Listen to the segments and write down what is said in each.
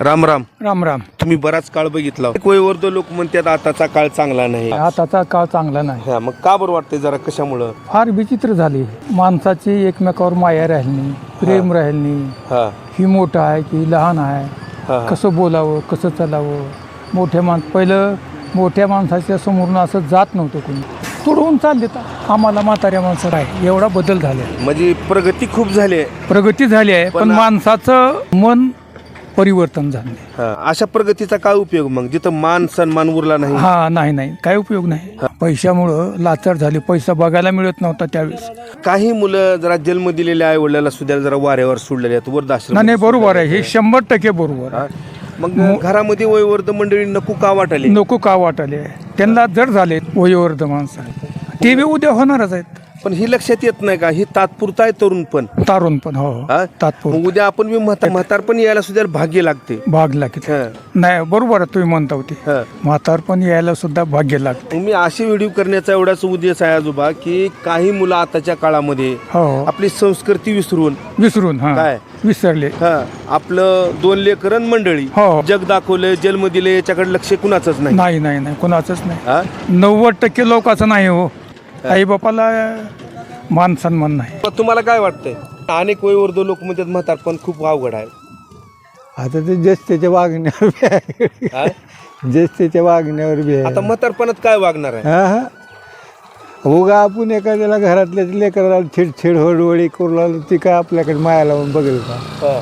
राम राम. राम राम. तुम्ही बराच काळ बघितला. वयवर्ध लोक म्हणतात आताचा काळ चांगला नाही. आताचा काळ चांगला नाही. हा मग का बरं वाटतंय जरा कशामुळं? फार विचित्र झाली. माणसाची एकमेकावर माया राहिली नाही प्रेम राहिली. नाही हा. ही मोठं आहे की लहान आहे. हा, हा. कसं बोलावं कसं चालावं? मोठ्या माणस पहिलं मोठ्या माणसाच्या समोरून असं जात नव्हतं कोणी. तुडवून चालले आम्हाला म्हाताऱ्या माणसाला आहे एवढा बदल झाले म्हणजे प्रगती खूप झाली आहे. प्रगती झाली आहे पण पण माणसाचं मन परिवर्तन झाले. हा, अशा प्रगतीचा काय उपयोग मग? जिथं मान सन्मान उरला नाही? हा नाही नाही. काय उपयोग नाही. पैशामुळं लाचार झाली. पैसा बघायला मिळत नव्हता त्यावेळेस. काही मुलं जरा जन्म दिलेल्या आई वडिलांना सुद्धा जरा वाऱ्यावर सोडलेले आहेत वृद्धाश्रम नाही नाही बरोबर आहे. हे शंभर टक्के बरोबर आहे. मग घरामध्ये वयवर्ध मंडळी नको का वाटाली? नको का वाटाले? त्यांना जड झाले वयोवर्ध माणसं. ते बी उद्या होणारच आहेत. पण ही लक्षात येत नाही का? ही तात्पुरता आहे तरुण पण. तारून पण हो हा? तात्पुर मग उद्या आपण बी म्हातार पण यायला सुद्धा भाग्य लागते. भाग लागते हा, नाही बरोबर आहे तुम्ही म्हणता होते. हा. म्हातार पण यायला सुद्धा भाग्य लागते. मग मी असे व्हिडिओ करण्याचा एवढाच उद्देश आहे आजोबा की काही मुलं आताच्या काळामध्ये हो आपली संस्कृती विसरून विसरून हा. काय? विसरले. हा. आपलं दोन लेकरन मंडळी. हो. जग दाखवले जन्म दिले याच्याकडे लक्ष कुणाचंच नाही. नाही नाही नाही कोणाचंच नाही. हा? नव्वद टक्के लोकांचं नाही हो. आई बापाला मान सन्मान नाही. मग तुम्हाला काय वाटतंय? अनेक वयवर्ध लोक म्हणतात म्हातारपण खूप अवघड आहे. आता ते त्याच्या वागण्यावर बी आहे? जस्ट त्याच्या वागण्यावर बी आहे. आता म्हातारपणात काय वागणार आहे? हा हा. उगा आपण एखाद्याला घरातल्या लेकराला छिडछिड होडवडी करू लागलो ती काय आपल्याकडे माया लावून बघेल का? हा.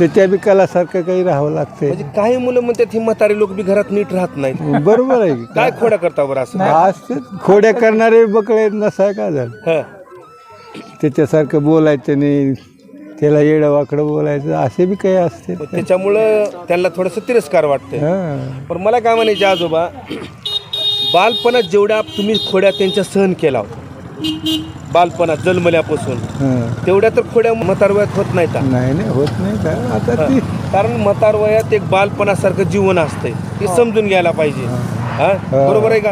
त्याच्या बी कलासारखं काही राहावं लागतंय. म्हणजे काही मुलं म्हणतात ही म्हातारे लोक बी घरात नीट राहत नाहीत. बरोबर आहे. की? काय खोड्या करता बरं असं? असते खोड्या करणारे बकळे नसाय का झालं? हा. त्याच्यासारखं बोलायचं नाही त्याला येडं वाकडं बोलायचं असे बी काही असते मग त्याच्यामुळं त्यांना थोडस तिरस्कार वाटतंय. हा. पण मला काय म्हणायचे आजोबा बालपणात जेवढ्या तुम्ही खोड्या त्यांच्या सहन केला बालपणात जन्मल्यापासून. हा. तेवढ्या तर खोड्या म्हातारवयात होत नाहीत. हा. नाही नाही होत नाही का? आता ती कारण म्हातारवयात एक बालपणासारखं जीवन असतंय. ते समजून घ्यायला पाहिजे. हा. बरोबर आहे का?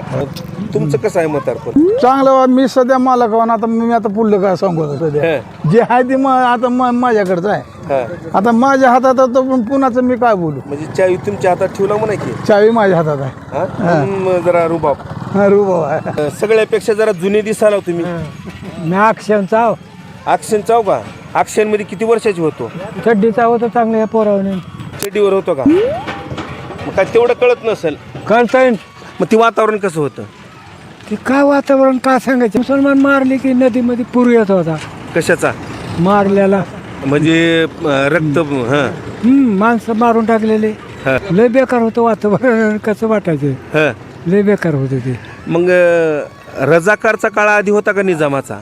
तुमचं कसं आहे म्हातारपण चांगलं वा मी सध्या मालक आता मी आता पुढलं काय सांगू सध्या? हा, जे आहे ते मा- आता मा- माझ्याकडचं आहे. हा. आता माझ्या हातात आहे, तो पण पुन्हाचं मी काय बोलू? म्हणजे चावी तुमच्या हातात ठेवला म्हणा की चावी माझ्या हातात आहे. हा? जरा रुबाब. हा रुबाब आहे. अं, सगळ्यापेक्षा जरा जुने दिसाला हो तुम्ही. मी अक्षरचा अक्षन चाव का? अक्षनमध्ये किती वर्षाची होतो? चड्डीचा होता चांगल्या पोरावने. चड्डीवर होतो का? मग काय तेवढं कळत नसेल. कळतंय. मग ते वातावरण कसं होतं? ते काय वातावरण काय सांगायचं? मुसलमान मारले की नदीमध्ये पूर येत होता. कशाचा? मारल्याला म्हणजे अं, रक्त हा. हम्म माणसं मारून टाकलेले. लय बेकार होतं वातावरण कसं वाटायचं? हा. लय बेकार होतं ते. मग अं, रजाकारचा काळ आधी होता का निजामाचा?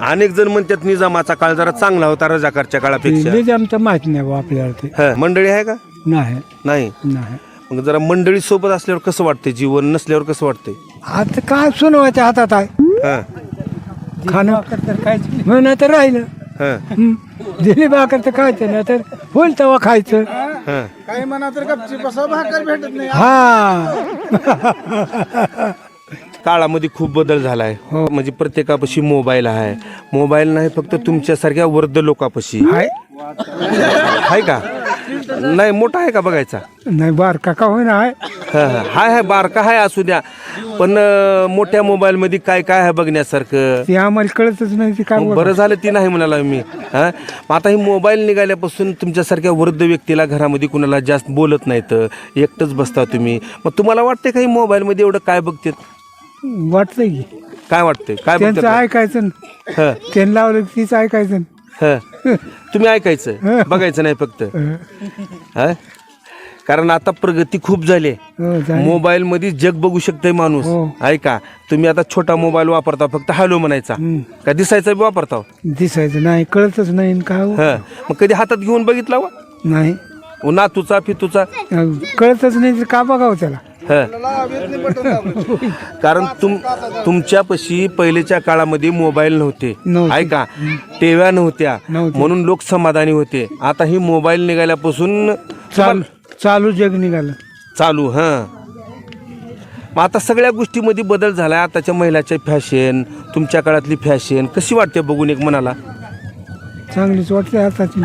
अनेक जण म्हणतात निजामाचा काळ जरा चांगला होता रजाकारच्या काळापेक्षा. लय आमचं माहीत नाही बुवा आपल्याला ते. हा, मंडळी आहे का? नाही. नाही? नाही. मग जरा मंडळी सोबत असल्यावर कसं वाटतंय? जीवन नसल्यावर कसं वाटतंय? आता काय सुनवायच्या हातात आहे? हा. खाणं? मग नाही तर राहिलं. दिली भाकर तर खायचं नाही तर होईल तेव्हा खायचं. हा? काही म्हणा तर गपची बसा भाकर भेटत नाही. हा. काळामध्ये खूप बदल झालाय. म्हणजे प्रत्येकापाशी मोबाईल आहे. मोबाईल नाही फक्त तुमच्यासारख्या वृद्ध लोकांपाशी. हाय. आहे का? नाही मोठा आहे का बघायचा? नाही बार का होईना आहे? हा, हा. हाय हाय बारका हाय असू द्या. पण अं, मोठ्या मोबाईल मध्ये काय काय आहे बघण्यासारखं? ते आम्हाला कळतच नाही ते काय मग बरं झालं ती नाही म्हणाला मी. हा? मग आता ही मोबाईल निघाल्यापासून तुमच्यासारख्या वृद्ध व्यक्तीला घरामध्ये कुणाला जास्त बोलत नाहीत एकटंच बसता तुम्ही. मग तुम्हाला वाटतंय का ही मोबाईलमध्ये एवढं काय बघतात? वाटतंय की. काय वाटतंय? काय त्यांचं बघतात ऐकायचं हा, त्यांनी लावलं की तीच ऐकायचं हा. तुम्ही ऐकायचं. बघायचं नाही फक्त. हा. कारण आता प्रगती खूप झाली हो, झाली. मोबाईल मध्ये जग बघू शकतोय माणूस. हो. ऐका तुम्ही आता छोटा मोबाईल वापरता फक्त हॅलो म्हणायचा. का दिसायचा बी वापरता दिसायचं नाही कळतच नाही हो? हा. मग कधी हातात घेऊन बघितला वा नाही. नातूचा फितूचा कळतच नाही तर का बघावं त्याला? हा. कारण तुम तुमच्यापाशी पहिलेच्या काळामध्ये मोबाईल नव्हते. ऐका टेव्या नव्हत्या. नव्हते. म्हणून लोक समाधानी होते. आता ही मोबाईल निघाल्यापासून चालू चालू जग निघालं. चालू हा. मग आता सगळ्या गोष्टीमध्ये बदल झाला आताच्या महिलाच्या फॅशन तुमच्या काळातली फॅशन कशी वाटते बघून एक मनाला? चांगलीच वाटते आताची.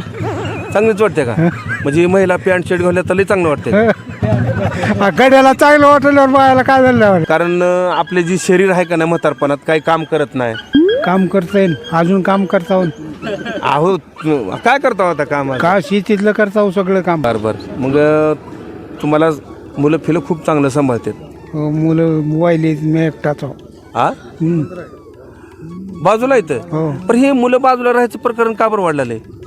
चांगलीच वाटते का? म्हणजे महिला पॅन्ट शर्ट घालल्या तर लई चांगलं वाटते. गड्याला चांगलं वाटल्यावर बायाला काय झालं कारण अं, आपले जे शरीर आहे का नाही म्हातारपणात काही काम करत नाही. काम करता येईल अजून काम करता येईल आहो काय करता होता काम का शेतीतलं करता येऊ सगळं काम? बरं बरं. मग अं, तुम्हाला मुलं फिलं खूप चांगलं सांभाळतात. हो, मुलं वाहिले मी एकटाच आहो. हा हम्म. बाजूला येतं हो. पण हे मुलं बाजूला राहायचं प्रकरण का बरं वाढलेलं आहे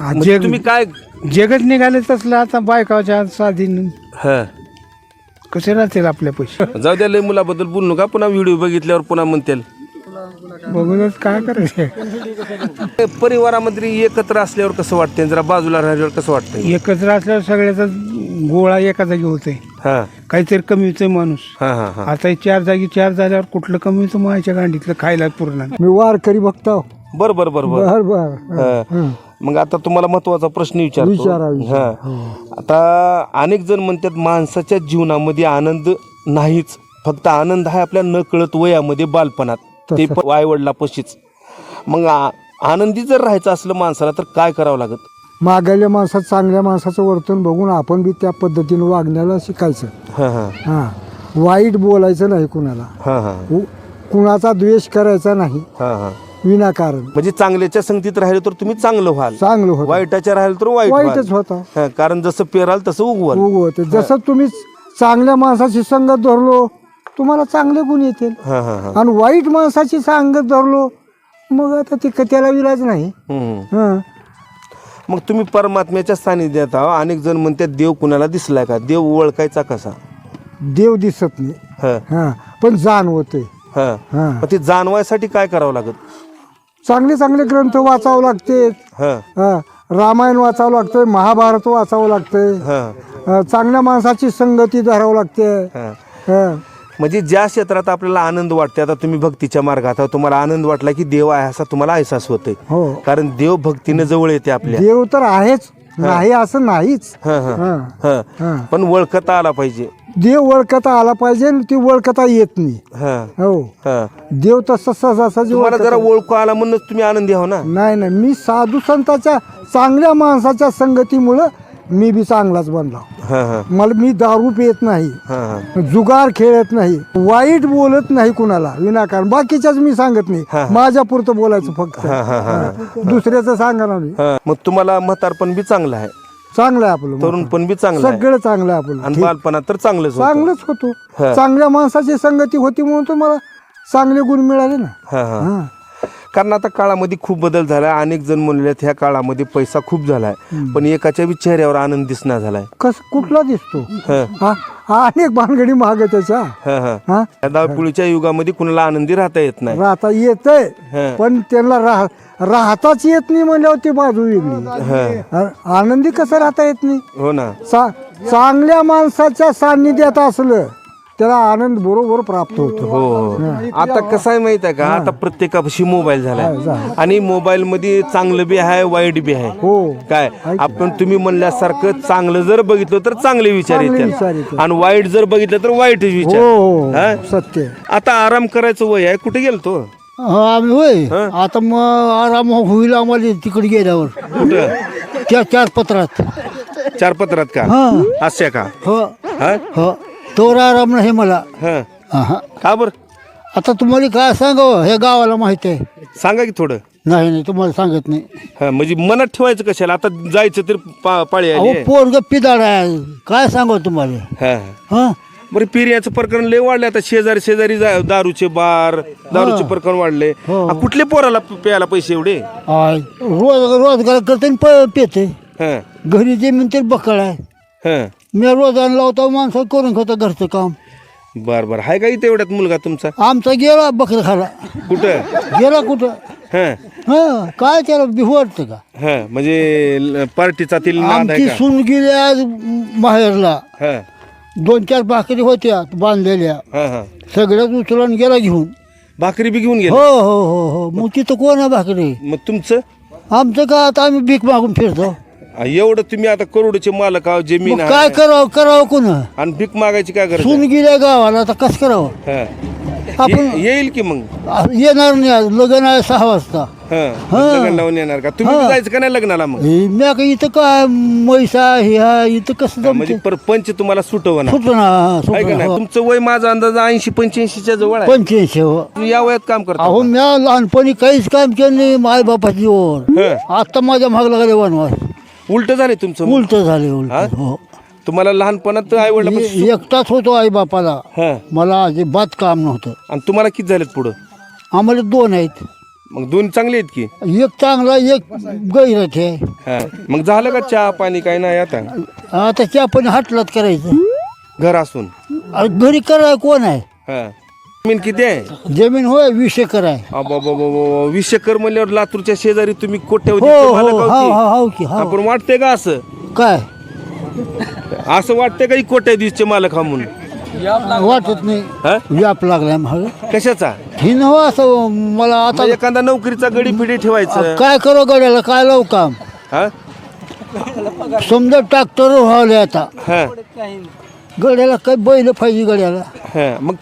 म्हणजे तुम्ही काय जगत निघाले तसलं आता बायकाच्या साधी हा. कसे राहतील आपल्या पैसे? जाऊ द्या लय मुलाबद्दल बोलू नका. पुन्हा व्हिडिओ बघितल्यावर पुन्हा म्हणतील. बघूनच काय करायचं? परिवारामध्ये एकत्र असल्यावर कसं वाटतंय? जरा बाजूला राहिल्यावर कसं वाटतंय? एकत्र असल्यावर सगळ्याचा गोळा एका जागी होतोय. हा. काहीतरी कमी होतंय माणूस. हा हा हा. आता हे चार जागी चार झाल्यावर कुठलं कमी होतं? मायाच्या गांडीतलं खायला पूर्ण मी वारकरी बघतो बर बर बर बर. बर बर. हा. मग आता तुम्हाला महत्त्वाचा प्रश्न विचारतो. हा. आता अनेक जण म्हणतात माणसाच्या जीवनामध्ये आनंद नाहीच. फक्त आनंद आहे आपल्या न कळत वयामध्ये बालपणात. ते पण आई वडिलापाशीच मग आ- आनंदी जर राहायचं असलं माणसाला तर काय करावं लागत? मागायल्या माणसात चांगल्या माणसाचं वर्तन बघून आपण बी त्या पद्धतीनं वागण्याला शिकायचं. हा हा. हां. वाईट बोलायचं नाही कुणाला. हा हा. कुणाचा द्वेष करायचा नाही. हा हा. विनाकारण. म्हणजे चांगल्याच्या संगतीत राहिलं तर तुम्ही चांगलं व्हाल. चांगलं होतं. वाईटाच्या राहिलं तर वाईट व्हाल. वाईटच होता. हा, कारण जसं पेराल तसं उगवाल. उगवत. जसं तुम्ही चांगल्या माणसाची संगत धरलो तुम्हाला चांगले गुण येतील. हा हा हा. आणि वाईट माणसाची संगत धरलो मग आता ते त्याला विलाज नाही. हम्म. हां. मग तुम्ही परमात्म्याच्या सानिध्यात आहो अनेक जण म्हणतात देव कुणाला दिसलाय का? देव ओळखायचा कसा? देव दिसत नाही. हा. हां. पण जाणवतंय. हा. हां. मग ते जाणवायसाठी काय करावं लागत? चांगले चांगले ग्रंथ वाचावं लागते. हा. रामायण वाचावं लागतंय महाभारत वाचावं लागतंय. हा. चांगल्या माणसाची संगती धरावं लागते. हा. हा. म्हणजे ज्या क्षेत्रात आपल्याला आनंद वाटते आता तुम्ही भक्तीच्या मार्गात आहात, तुम्हाला आनंद वाटला की देव आहे असा तुम्हाला अहसास होतोय. हो. कारण देव भक्तीने जवळ येते आपल्या. देव तर आहेच. नाही असं नाहीच. हा हा. हा, हा. हा. पण ओळखता आला पाहिजे. देव ओळखता आला पाहिजे आणि ती ओळखता येत नाही. हा. हो. हा. देव तसं सहजासहजी तुम्हाला ओळखता- जरा ओळखू आला म्हणूनच तुम्ही आनंदी आहो ना? नाही नाही. मी साधू संताच्या चांगल्या माणसाच्या संगतीमुळं मी बी चांगलाच बनलो. हा हा. मला मी दारू पित नाही. हा हा. जुगार खेळत नाही. वाईट बोलत नाही कुणाला विनाकारण. बाकीच्याच मी सांगत नाही. माझ्या पुरतं बोलायचं फक्त. हा. दुसऱ्याचं सांगा ना मी. हा. मग तुम्हाला म्हातारपण बी चांगलं आहे. चांगलं आहे आपलं तरुण पण बी चांगलं आहे. सगळं चांगलं आहे आपलं. आणि बालपणात तर चांगलंच होतं. चांगलंच होतो. हा. चांगल्या माणसाची संगती होती म्हणून तर मला चांगले गुण मिळाले ना. हा हा. हा. कारण आता काळामध्ये खूप बदल झाला अनेक जण म्हणले ह्या काळामध्ये पैसा खूप झालाय. पण एकाच्या बी चेहऱ्यावर आनंद दिसना झालाय. कस कुठला दिसतो? हा. हा हा अनेक भानगडी महाग आहे त्याच्या. हा हा. या धावपुळीच्या युगामध्ये कुणाला आनंदी राहता येत नाही. राहता येतंय. हा. पण त्यांना राह राहताच येत नाही म्हणल्यावर ती बाजू वेगळी. आ- आनंदी कसं राहता येत नाही? हो ना. चा- चांगल्या माणसाच्या सान्निध्यात असलं त्याला आनंद बरोबर प्राप्त होतो. हो. आता कसं आहे माहीत आहे का? आता प्रत्येकापाशी मोबाईल झालाय आणि मोबाईल मध्ये चांगलं बी आहे वाईट बी आहे. हो. काय? आपण तुम्ही म्हणल्यासारखं चांगलं जर बघितलं तर चांगले विचार येतात. आणि वाईट जर बघितलं तर वाईट हो विचार. हो हा? सत्य आता आराम करायचं वय आहे. कुठे गेलतो? हा आम्ही होय. आता मग आराम होईल आम्हाला तिकडे गेल्यावर. कुठं? त्या चार पत्रात चार पत्रात का? हा. अशा का? हो. हा? हो. नाही मला. हा. हा का बर? आता तुम्हाला काय सांगावं हे गावाला माहिती आहे. सांगा की थोडं. नाही नाही तुम्हाला सांगत नाही. हा म्हणजे मनात ठेवायचं कशाला? आता जायचं तर पा- पाळी अहो. पोरग पिदाड आहे. काय सांगावं तुम्हाला? हा. हा? बरं पिरियाचं प्रकरण लय वाढले. आता शेजारी शेजारी जा- दारूचे बार दारूचे प्रकरण वाढले. हो. आ, कुठले पोराला प- प्यायला पैसे एवढे? आय. रोज रोजगार करते आणि प पेते. हा. घरी जमीन तर बकळ आहे. हा. मी रोजान लावतो माणसं करून खातो घरचं काम. बर बर. हाय का इथे एवढ्यात मुलगा तुमचा? आमचा गेला बकरा खाला कुठं? गेला कुठं? हा. हा काय त्याला बिहू वाटतं का? हा म्हणजे ल- पार्टीचा तील नाद आहे आमची का? सून गेली आज माहेरला. हा. दोन चार भाकरी होत्या बांधलेल्या. हा हा. सगळ्यात उचलून गेला घेऊन. भाकरी बी घेऊन हो गेले हो हो हो. मग तिथं कोण आहे भाकरी? मग तुमचं? आमचं का आता आम्ही भीक मागून फिरतो? एवढं तुम्ही आता करोडचे मालक आहो जमीन मग काय आहे करावं करावं कोण? आणि भीक मागायची काय गरज सून आहे? गेल्या गावाला आता कसं करावं? हा. आपण ये- येईल की मग? आ- येणार नाही आज लग्न आहे सहा वाजता. हं. लग्न लावून येणार का? तुम्ही बी हा. जायचं का नाही लग्नाला मग? हे म्या का इथं काय म्हैसा हे आहे, इथं कसं म्हणजे जमते परपंच तुम्हाला सुटवणार. आहे का नाही तुमचं वय माझा अंदाज ऐंशी पंच्याऐंशीच्या जवळ आहे. पंच्याऐंशी हो. तुम्ही या वयात काम करता. अहो म्या लहानपणी काहीच काम केलं नाही माय बापाची ओर. हं. आता माझ्या माग लागले वनवास. उलट झाले तुमचं उलट झाले हा? उलट हो? तुम्हाला लहानपणात आई वडील ए- एकटाच होतो आई बापाला मला अजिबात काम नव्हतं. आणि तुम्हाला किती झालेत पुढं? आम्हाला दोन आहेत. मग दोन चांगले आहेत की? एक चांगला एक गैरत आहे. हा. मग झालं का चहा पाणी काय नाही आता? आता त्या पण हाटलात करायचं. घर असून? अरे घरी कराय कोण आहे? हा. जमीन किती आहे? जमीन होय वीस एकर आहे. अबाबाबाबा, वीस एकर म्हणल्यावर लातूरच्या शेजारी तुम्ही हो कोट्यावधी हो मालक हो आहोत हो की? हो की हो. आपण वाटतंय का असं? काय? असं वाटतंय का कोट्याधीशचे मालक हा म्हणून? वाटत नाही. हा? व्याप लागलाय महाग. कशाचा? ही नव असं मला आता मग एखादा नोकरीचा गडी फिडी ठेवायचं काय करो गड्याला? काय लावू काम? हा? समजा ट्रॅक्टर व्हावले आता. हा. गड्याला काय बैल पाहिजे गड्याला. हा मग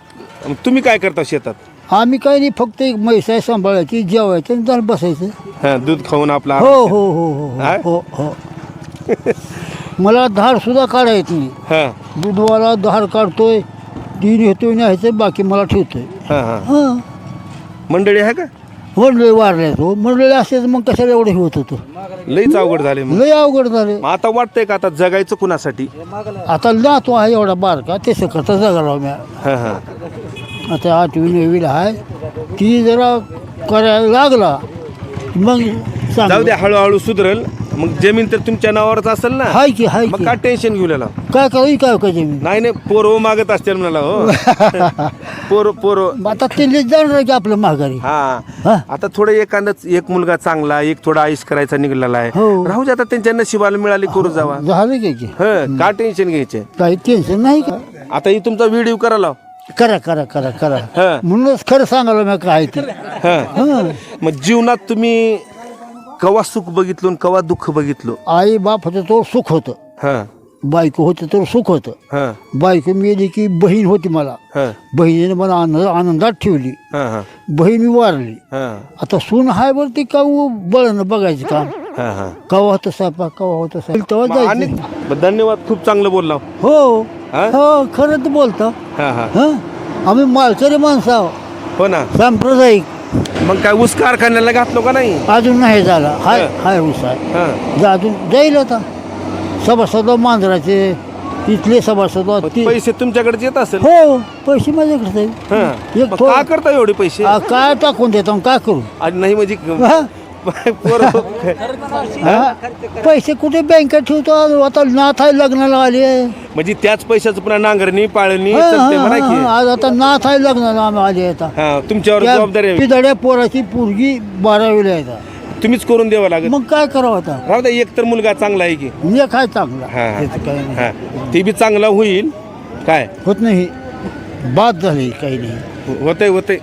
मग तुम्ही काय करता शेतात? आम्ही काही नाही फक्त एक म्हैस आहे सांभाळायची जेवायचं आणि जाऊन बसायचं. हा दूध खाऊन आपला हो हो हो हो हा? हो? हो मला धार सुद्धा काढा येत नाही. हा. दूधवाला धार काढतोय ती नेतोय न्यायचं बाकी मला ठेवतोय. हा हा. हां. मंडळी आहे का? मंडळी वाढले तो मंडळी असेच मग कशाला एवढं हे होत होतं? लईच अवघड झाले मग. लय अवघड झाले. मग आता वाटतंय का आता जगायचं कुणासाठी? आता नातो आहे एवढा बारका ते करता जगाला म्या हा हा. आता आठवी नववीला आहे. ती जरा करायला लागला. मग जाऊ द्या हळूहळू सुधरल. मग जमीन तर तुमच्या नावावरच असेल ना? हाय की हाय मग की. काय टेन्शन घेऊ लागला काय करावी काय काय जमीन? नाही नाही पोर हो मागत असतील म्हणाला हो. पोर पोर. आता ते जाणार की आपलं माघारी. हा. हा. आता थोडं एखादंच एक मुलगा चांगला एक थोडा आयुष करायचा निघलेला आहे. हो. राहू दे आता त्यांच्या नशिबाला मिळाली करू जावा. झालं की की ह का टेन्शन घ्यायचे? काही टेन्शन नाही का? आता ही तुमचा व्हिडिओ करायला करा करा करा करा. म्हणूनच खरं सांगायला मी काय ते. हा. मग जीवनात तुम्ही कवा सुख बघितलो आणि कवा दुःख बघितलो? आई बाप होतं तर सुख होतं. हा. बायको होतं तर सुख होतं. हा. बायको मेली की बहीण होती मला. हा. बहिणीने मला आनंद आनंदात ठेवली. हा बहीण मी वारली. हा. आता सून हाय वरती का बळणं बघायचं काम? हा हा. कवा होतं स्वयंपाक कवा होतं स्वयंपाक तेव्हा आणि जायचं ब- धन्यवाद खूप चांगलं बोलला हो. हा? हो खरं तर बोलतो. हा हा. हं? आम्ही मालकरी माणसं आहो. हो ना. सांप्रदायिक. मग काय ऊस कारखान्याला घातलो का नाही? अजून नाही झाला. हाय हं. हाय हुस आहे. हा. जा अजून. जाईल आता. सभासद मांजराचे इथले सभासद मग ती पैसे तुमच्याकडे येत असेल? हो पैसे माझ्याकडे जाईल. हा. एक मग थो- का करता एवढे पैसे? आ, काय टाकून देतो आणि काय करू? आणि नाही म्हणजे हा? पोरं- हा? पैसे कुठे बँकेत ठेवतो? आता नाथ आहे लग्नाला आले म्हणजे त्याच पैशाचं पुन्हा नांगरणी पाळणी चालते म्हणा की. आज आता नाथ आहे लग्नाला आम्ही आले आता. हा तुमच्यावर जबाबदारी आहे. पिदड्या पोराची पोरगी बारावीला आहे तुम्हीच करून द्यावं लागेल. मग काय करावं आता? राहू द्या एक तर मुलगा चांगला आहे की. मी काय चांगला. हा. त्याचं काही नाही. हा. ते बी चांगला होईल. काय? होत नाही. बाद झाली काही नाही. होतंय होतंय.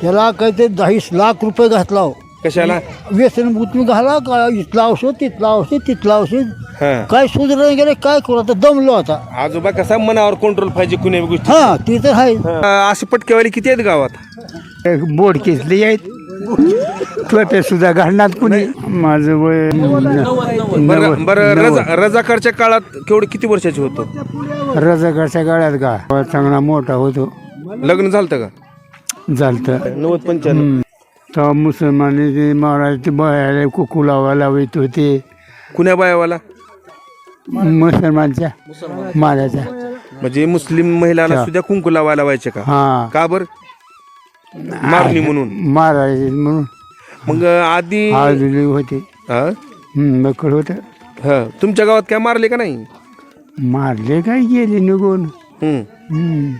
त्याला काहीतरी दहावीस लाख रुपये घातला हो. कशाला? व्यसन तुम्ही घाला का इथला औषध तिथला औषध तिथला औषध. हा. काय सुधारणा गेले काय करू? आता दमलो आता. आजोबा कसा मनावर कंट्रोल पाहिजे कुणी गोष्टी हा ते तर आहे. हा, अशी पटकेवाली किती आहेत गावात? बोर्ड केसले आहेत. तुला सुद्धा घालणार कुणी? माझं वय बरं बरं रजा रजाकारच्या काळात केवढे किती वर्षाचे होतो? रजाकडच्या गाड्यात का? चांगला मोठा होतो. लग्न झालं का? झालत. नव्वद पंच्याण्णव. तेव्हा मुसलमानी ते मारायचे बायाला कुकू लावा लावित होते. कुण्या बायावाला? मुसलमानच्या. मारायच्या म्हणजे मुस्लिम महिलाला सुद्धा कुंकू लावायला व्हायचे का? हा. का बर? मारणी म्हणून. मारायचे म्हणून. मग आधी आजली होते. हा? बकड होत. हा. तुमच्या गावात काय मारले का नाही? मारले काय गेले निघून. हम्म. हम्म.